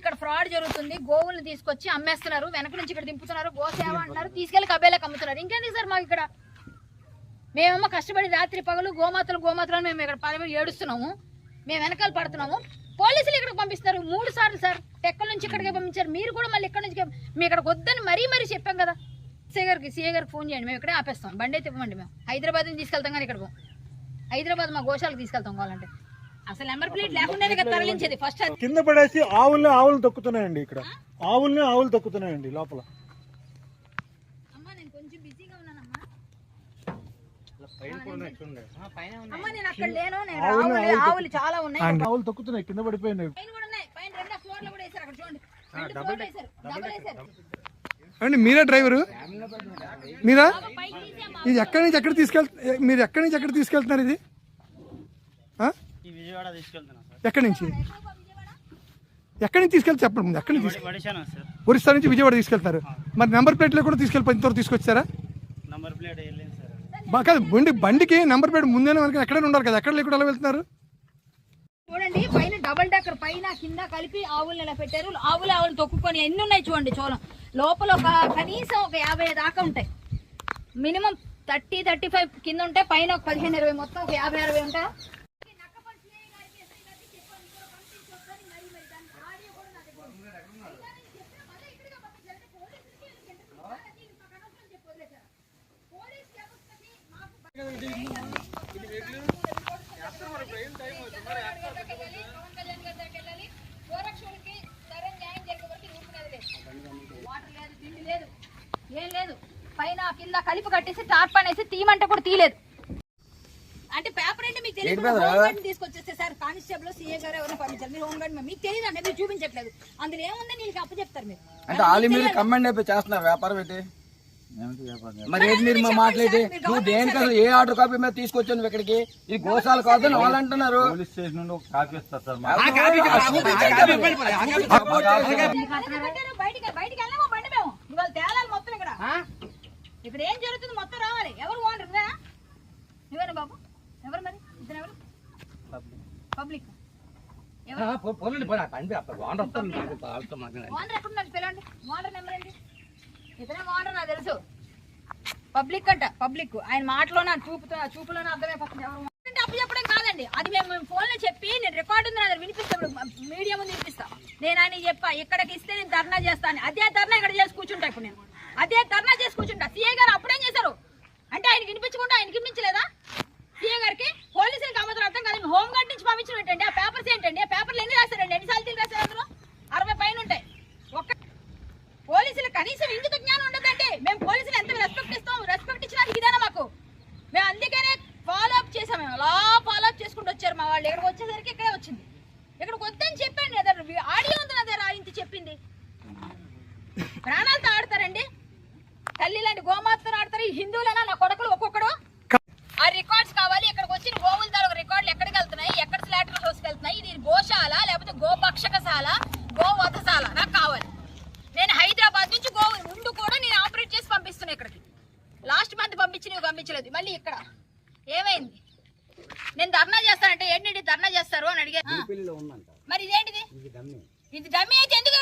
ఇక్కడ ఫ్రాడ్ జరుగుతుంది. గోవుల్ని తీసుకొచ్చి అమ్మేస్తున్నారు. వెనక నుంచి ఇక్కడ దింపుతున్నారు. గోసేవ అంటున్నారు. తీసుకెళ్ళి కబేలకు అమ్ముతున్నారు ఇంకేంది సార్ మాకు ఇక్కడ? మేమేమో కష్టపడి రాత్రి పగలు గోమాతలు గోమాతలు మేము ఇక్కడ పదవి ఏడుస్తున్నాము. మేము వెనకాల పడుతున్నాము. పోలీసులు ఇక్కడికి పంపిస్తారు మూడు సార్లు సార్. టెక్కల నుంచి ఇక్కడికి పంపించారు? మీరు కూడా మళ్ళీ ఇక్కడ నుంచి మేము ఇక్కడికి వద్దని మరీ మరీ చెప్పాం కదా. సీఏ గారికి సీఏ గారికి ఫోన్ చేయండి. మేము ఇక్కడే ఆపేస్తాం. బండి అయితే ఇవ్వండి మేము. హైదరాబాద్ నుంచి తీసుకెళ్తాం కానీ ఇక్కడ హైదరాబాద్ మా గోశాలకు తీసుకెళ్తాం కావాలంటే. అసలు నెంబర్ ప్లేట్ లేకుండానే కదా తరలించేది. ఫస్ట్ అది. కింద పడేసి ఆవుల్ని ఆవులు తొక్కుతున్నాయండి ఇక్కడ. ఆవుల్ని ఆవులు తొక్కుతున్నాయండి లోపల. అమ్మా నేను కొంచెం బిజీగా ఉన్నానమ్మా. అమ్మా నేను అక్కడ లేను నేను ఆవులు ఆవులు చాలా ఉన్నాయి. ఆవులు తొక్కుతున్నాయి కింద పడిపోయినాయి. పైన కూడా ఉన్నాయి. పైన రెండో ఫ్లోర్లో కూడా వేశారు అక్కడ చూడండి. రెండు ఫ్లోర్ వేశారు. డబల్ వేశారు. అండి మీరే డ్రైవరు? మీరా? ఇది ఎక్కడి నుంచి ఎక్కడ తీసుకెళ్ మీరు ఎక్కడి నుంచి ఎక్కడ తీసుకెళ్తున్నారు ఇది? ఆ? ఈ విజయవాడ తీసుకెళ్తున్నా సార్. ఎక్కడి నుంచి? ఎక్కడి నుంచి తీసుకెళ్తే చెప్పండి ముందు ఎక్కడి నుంచి? సార్? ఒరిస్సా నుంచి విజయవాడ తీసుకెళ్తారు. మరి నెంబర్ ప్లేట్లో కూడా తీసుకెళ్ళి ఇంతవరకు తీసుకొచ్చారా? నంబర్ ప్లేట్ వెళ్ళింది సార్. బా- కాదు బండి బండికి నెంబర్ ప్లేట్ ముందే మనకి ఎక్కడైనా ఉండాలి కదా ఎక్కడ లేకుండా ఎలా వెళ్తున్నారు? చూడండి పైన డబల్ డెక్కర్ పైన కింద కలిపి ఆవులు ఇలా పెట్టారు ఆవులు ఆవులు తొక్కుకొని ఎన్ని ఉన్నాయి చూడండి చోళం లోపల ఒక కనీసం ఒక యాభై దాకా ఉంటాయి. మినిమం థర్టీ థర్టీ ఫైవ్ కింద ఉంటాయి పైన ఒక పదిహేను ఇరవై మొత్తం ఒక యాభై అరవై ఉంటాయి వాటర్ లేదు తిండి లేదు ఏం లేదు పైన కింద కలిపి కట్టేసి టార్ప్ అనేసి తీయమంటే కూడా తీయలేదు అంటే పేపర్ అంటే మీకు తెలియదు హోమ్ గార్డ్ తీసుకొచ్చేస్తే సార్ కానిస్టేబుల్ సీఏ గారు ఎవరైనా పంపించారు. మీరు హోమ్ గార్డ్ మీకు తెలియదు? అంటే మీరు చూపించట్లేదు. అందులో ఏముంది నీకు అప్పు చెప్తారు మీరు. అంటే కమెండ్ అయిపోయి చేస్తున్నారు వ్యాపారం ఏంటి మరి ఏంటి మీరు మా మాట్లాడి నువ్వు దేనికి అసలు ఏ ఆర్డర్ కాపీ మీద తీసుకొచ్చావు నువ్వు ఇక్కడికి? ఇది గోసాలు కాదు అని వాళ్ళు అంటున్నారు. పోలీస్ స్టేషన్ నుండి ఒక కాపీ ఇస్తారు సార్ ఇక్కడ. ఏం జరుగుతుంది మొత్తం రావాలి. ఎవరు ఓనర్? నువ్వేనా? బాబు? ఎవరు మరి? ఇద్దరు ఎవరు? పబ్లిక్. ఓనర్ పిలవండి. ఓనర్ నెంబర్ ఏంటి? ఇతనే బాగుంటారు నాకు తెలుసు. పబ్లిక్ అంట పబ్లిక్ ఆయన మాటలోనే ఆ చూపుతో చూపులోనే అర్థమైపోతుంది ఎవరు అప్పు చెప్పడం కాదండి. అది మేము ఫోన్లో చెప్పి నేను రికార్డు ఉంది నా వినిపిస్తాను మీడియా ముందు వినిపిస్తా. నేను ఆయన చెప్పా ఇక్కడికి ఇస్తే నేను ధర్నా చేస్తాను అదే ధర్నా ఇక్కడ చేసి కూర్చుంటా ఇప్పుడు నేను. అదే ధర్నా చేసి కూర్చుంటా. సీఏ గారు అప్పుడేం చేశారు? అంటే ఆయన వినిపించకుండా ఆయన వినిపించలేదా? సీఏ గారికి పోలీసులకు అమ్మతారు అర్థం కాదు హోమ్ గార్డ్ నుంచి పంపించడం ఏంటండి? ఆ పేపర్స్ ఏంటండి? ఆ పేపర్లు ఎన్ని రాశారండి? ఎన్నిసార్లు తిరిగి రాశారు అందులో? అరవై పైన ఉంటాయి ఒక్క పోలీసులు కనీసం ఎందుకు పోలీసులు ఎంత రెస్పెక్ట్ ఇస్తాం? రెస్పెక్ట్ ఇచ్చినా ఇదేనా మాకు? మేము అందుకనే ఫాలో అప్ చేసాం మేము. అలా ఫాలో అప్ చేసుకుంటూ వచ్చారు మా వాళ్ళు. ఇక్కడికి వచ్చేసరికి ఇక్కడే వచ్చింది. ఇక్కడికి వద్దని చెప్పండి అదే ఆడియో ఉంది అదే రా చెప్పింది. ప్రాణాలతో ఆడతారండి. తల్లి లాంటి గోమాతతో ఆడతారు. హిందువులు పంపిస్తున్నా ఇక్కడికి. లాస్ట్ మంత్ పంపించి నువ్వు పంపించలేదు. మళ్ళీ ఇక్కడ. ఏమైంది? నేను ధర్నా చేస్తానంటే ఏంటి ధర్నా చేస్తారు అని అడిగా. మరి ఇదేంటిది? ఇది డమ్మీ. అయితే ఎందుకు